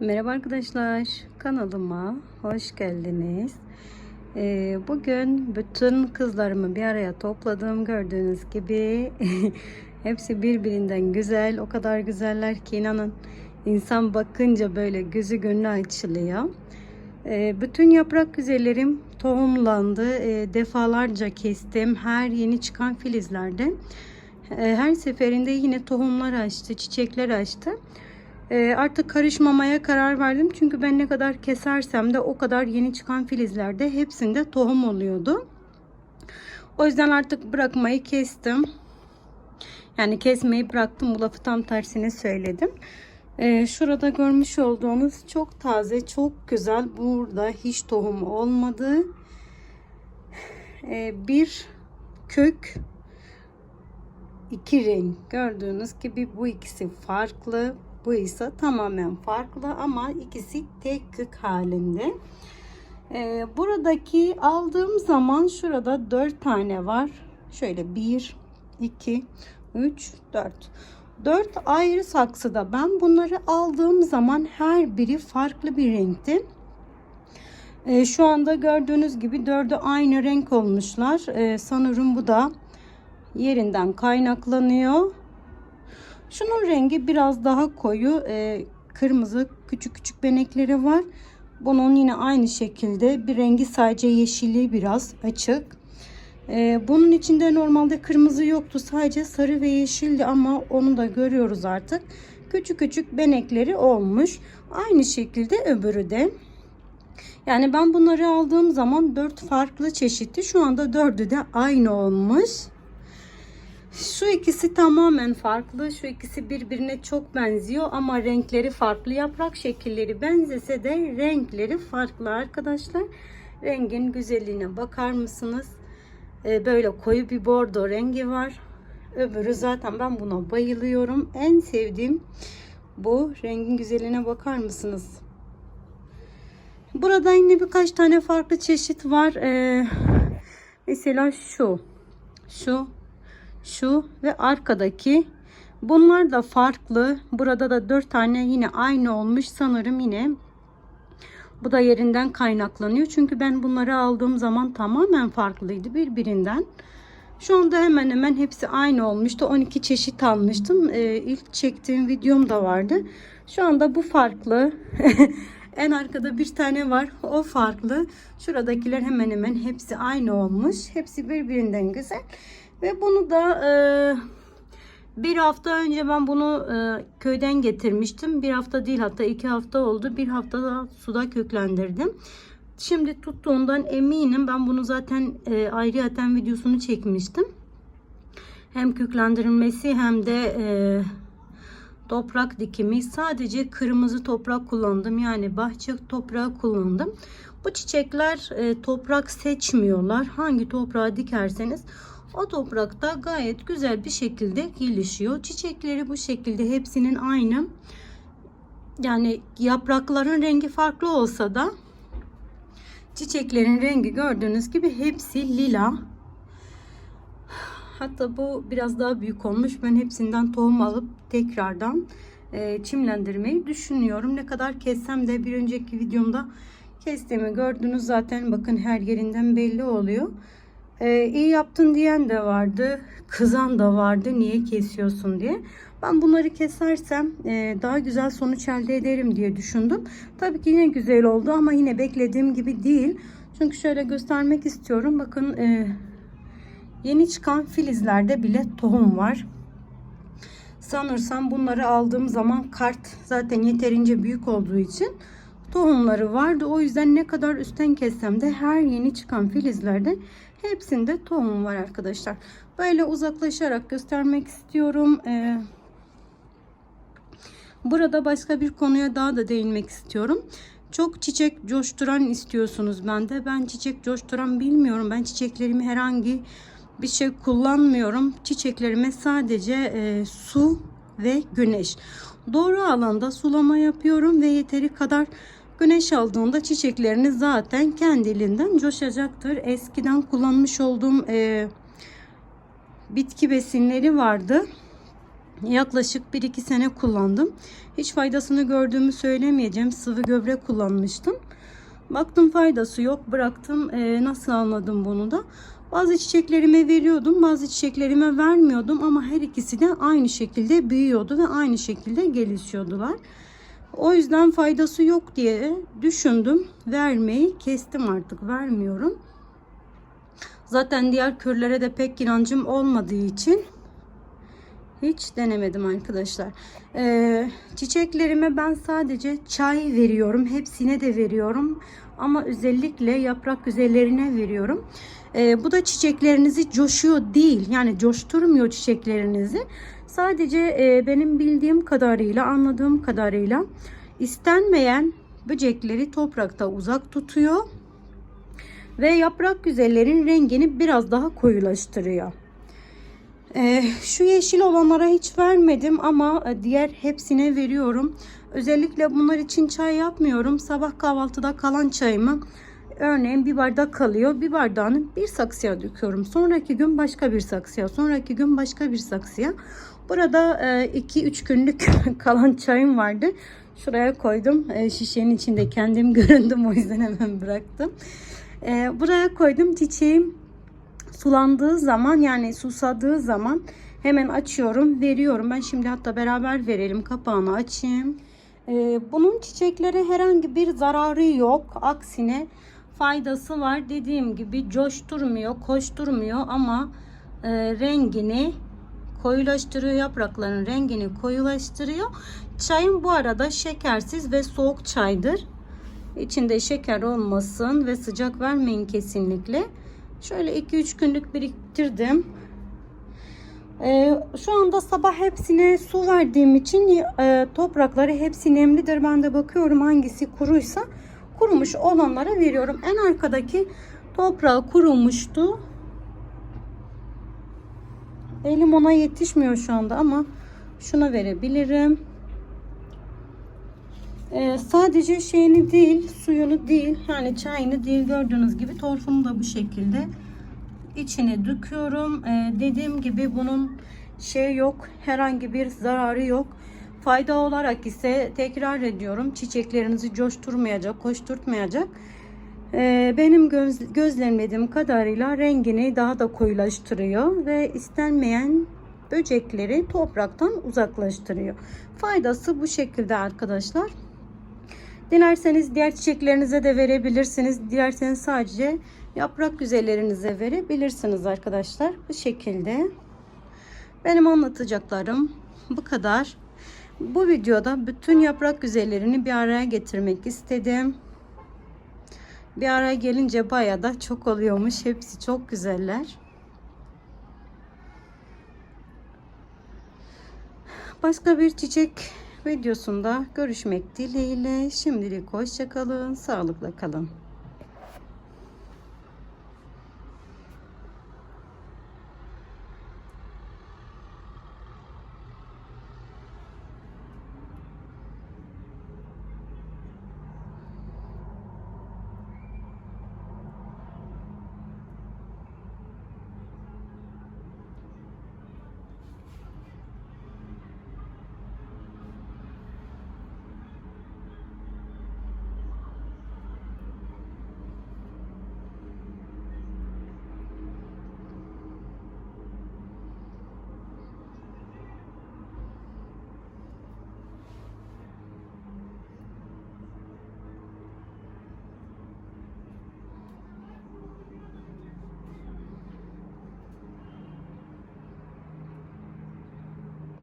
Merhaba arkadaşlar, kanalıma hoş geldiniz. Ee, bugün bütün kızlarımı bir araya topladım. Gördüğünüz gibi hepsi birbirinden güzel. O kadar güzeller ki inanın insan bakınca böyle gözü gönlü açılıyor. Ee, bütün yaprak güzellerim tohumlandı. Ee, defalarca kestim. Her yeni çıkan filizlerde. Ee, her seferinde yine tohumlar açtı, çiçekler açtı. Ee, artık karışmamaya karar verdim. Çünkü ben ne kadar kesersem de o kadar yeni çıkan filizlerde hepsinde tohum oluyordu. O yüzden artık bırakmayı kestim. Yani kesmeyi bıraktım. Bu lafı tam tersini söyledim. Ee, şurada görmüş olduğunuz çok taze, çok güzel. Burada hiç tohum olmadı. Ee, bir kök iki renk gördüğünüz gibi bu ikisi farklı bu ise tamamen farklı ama ikisi tek kök halinde. Ee, buradaki aldığım zaman şurada dört tane var. Şöyle bir iki üç dört. Dört ayrı saksıda. Ben bunları aldığım zaman her biri farklı bir renkti. Ee, şu anda gördüğünüz gibi dördü aynı renk olmuşlar. Ee, sanırım bu da yerinden kaynaklanıyor. Şunun rengi biraz daha koyu. E, kırmızı küçük küçük benekleri var. Bunun yine aynı şekilde bir rengi sadece yeşili biraz açık. E, bunun içinde normalde kırmızı yoktu. Sadece sarı ve yeşildi ama onu da görüyoruz artık. Küçük küçük benekleri olmuş. Aynı şekilde öbürü de. Yani ben bunları aldığım zaman dört farklı çeşitti. Şu anda dördü de aynı olmuş. Şu ikisi tamamen farklı. Şu ikisi birbirine çok benziyor ama renkleri farklı. Yaprak şekilleri benzese de renkleri farklı arkadaşlar. Rengin güzelliğine bakar mısınız? Ee, böyle koyu bir bordo rengi var. Öbürü zaten ben buna bayılıyorum. En sevdiğim bu. Rengin güzelliğine bakar mısınız? Burada yine birkaç tane farklı çeşit var. Ee, mesela şu. Şu şu ve arkadaki. Bunlar da farklı. Burada da dört tane yine aynı olmuş. Sanırım yine bu da yerinden kaynaklanıyor. Çünkü ben bunları aldığım zaman tamamen farklıydı birbirinden. Şu anda hemen hemen hepsi aynı olmuştu. 12 çeşit almıştım. Ee, ilk çektiğim videom da vardı. Şu anda bu farklı. En arkada bir tane var. O farklı. Şuradakiler hemen hemen hepsi aynı olmuş. Hepsi birbirinden güzel ve bunu da e, bir hafta önce ben bunu e, köyden getirmiştim. Bir hafta değil hatta iki hafta oldu. Bir hafta da suda köklendirdim. Şimdi tuttuğundan eminim. Ben bunu zaten e, ayrıyeten videosunu çekmiştim. Hem köklendirilmesi hem de e, toprak dikimi. Sadece kırmızı toprak kullandım. Yani bahçe toprağı kullandım. Bu çiçekler e, toprak seçmiyorlar. Hangi toprağı dikerseniz o toprakta gayet güzel bir şekilde gelişiyor. Çiçekleri bu şekilde hepsinin aynı. Yani yaprakların rengi farklı olsa da çiçeklerin rengi gördüğünüz gibi hepsi lila. Hatta bu biraz daha büyük olmuş. Ben hepsinden tohum alıp tekrardan e, çimlendirmeyi düşünüyorum. Ne kadar kessem de bir önceki videomda kestiğimi gördünüz zaten bakın her yerinden belli oluyor. Ee, iyi yaptın diyen de vardı. Kızan da vardı. Niye kesiyorsun diye. Ben bunları kesersem e, daha güzel sonuç elde ederim diye düşündüm. Tabii ki yine güzel oldu ama yine beklediğim gibi değil. Çünkü şöyle göstermek istiyorum. Bakın e, yeni çıkan filizlerde bile tohum var. Sanırsam bunları aldığım zaman kart zaten yeterince büyük olduğu için tohumları vardı. O yüzden ne kadar üstten kessem de her yeni çıkan filizlerde hepsinde tohum var arkadaşlar. Böyle uzaklaşarak göstermek istiyorum. Ee, burada başka bir konuya daha da değinmek istiyorum. Çok çiçek coşturan istiyorsunuz bende. Ben çiçek coşturan bilmiyorum. Ben çiçeklerimi herhangi bir şey kullanmıyorum. Çiçeklerime sadece e, su ve güneş. Doğru alanda sulama yapıyorum ve yeteri kadar Güneş aldığında çiçekleriniz zaten kendiliğinden coşacaktır. Eskiden kullanmış olduğum e, bitki besinleri vardı. Yaklaşık 1-2 sene kullandım. Hiç faydasını gördüğümü söylemeyeceğim. Sıvı gübre kullanmıştım. Baktım faydası yok. Bıraktım. Ee, nasıl anladım bunu da? Bazı çiçeklerime veriyordum. Bazı çiçeklerime vermiyordum. Ama her ikisi de aynı şekilde büyüyordu ve aynı şekilde gelişiyordular. O yüzden faydası yok diye düşündüm. Vermeyi kestim artık. Vermiyorum. Zaten diğer körlere de pek inancım olmadığı için hiç denemedim arkadaşlar. Ee, çiçeklerime ben sadece çay veriyorum. Hepsine de veriyorum. Ama özellikle yaprak güzellerine veriyorum. Ee, bu da çiçeklerinizi coşuyor değil. Yani coşturmuyor çiçeklerinizi. Sadece e, benim bildiğim kadarıyla, anladığım kadarıyla istenmeyen böcekleri toprakta uzak tutuyor. Ve yaprak güzellerin rengini biraz daha koyulaştırıyor. Ee, şu yeşil olanlara hiç vermedim ama e, diğer hepsine veriyorum. Özellikle bunlar için çay yapmıyorum. Sabah kahvaltıda kalan çayımı örneğin bir bardak kalıyor. Bir bardağını bir saksıya döküyorum. Sonraki gün başka bir saksıya. Sonraki gün başka bir saksıya. Burada 2-3 günlük kalan çayım vardı. Şuraya koydum. E, şişenin içinde kendim göründüm. O yüzden hemen bıraktım. E, buraya koydum çiçeğim sulandığı zaman yani susadığı zaman hemen açıyorum veriyorum. Ben şimdi hatta beraber verelim kapağını açayım. Bunun çiçeklere herhangi bir zararı yok. Aksine faydası var. Dediğim gibi coşturmuyor, koşturmuyor ama e, rengini koyulaştırıyor. Yaprakların rengini koyulaştırıyor. Çayım bu arada şekersiz ve soğuk çaydır. İçinde şeker olmasın ve sıcak vermeyin kesinlikle. Şöyle 2-3 günlük biriktirdim. Ee, şu anda sabah hepsine su verdiğim için e, toprakları hepsi nemlidir. Ben de bakıyorum hangisi kuruysa kurumuş olanlara veriyorum. En arkadaki toprağı kurumuştu. Elim ona yetişmiyor şu anda ama şuna verebilirim. Ee, sadece şeyini değil, suyunu değil, yani çayını değil gördüğünüz gibi torfunu da bu şekilde içine döküyorum. Ee, dediğim gibi bunun şey yok, herhangi bir zararı yok. Fayda olarak ise tekrar ediyorum çiçeklerinizi coşturmayacak, koşturtmayacak. Ee, benim göz, gözlemlediğim kadarıyla rengini daha da koyulaştırıyor ve istenmeyen böcekleri topraktan uzaklaştırıyor. Faydası bu şekilde arkadaşlar. Dilerseniz diğer çiçeklerinize de verebilirsiniz. Dilerseniz sadece yaprak güzellerinize verebilirsiniz arkadaşlar. Bu şekilde. Benim anlatacaklarım bu kadar. Bu videoda bütün yaprak güzellerini bir araya getirmek istedim. Bir araya gelince baya da çok oluyormuş. Hepsi çok güzeller. Başka bir çiçek videosunda görüşmek dileğiyle. Şimdilik hoşçakalın. Sağlıkla kalın.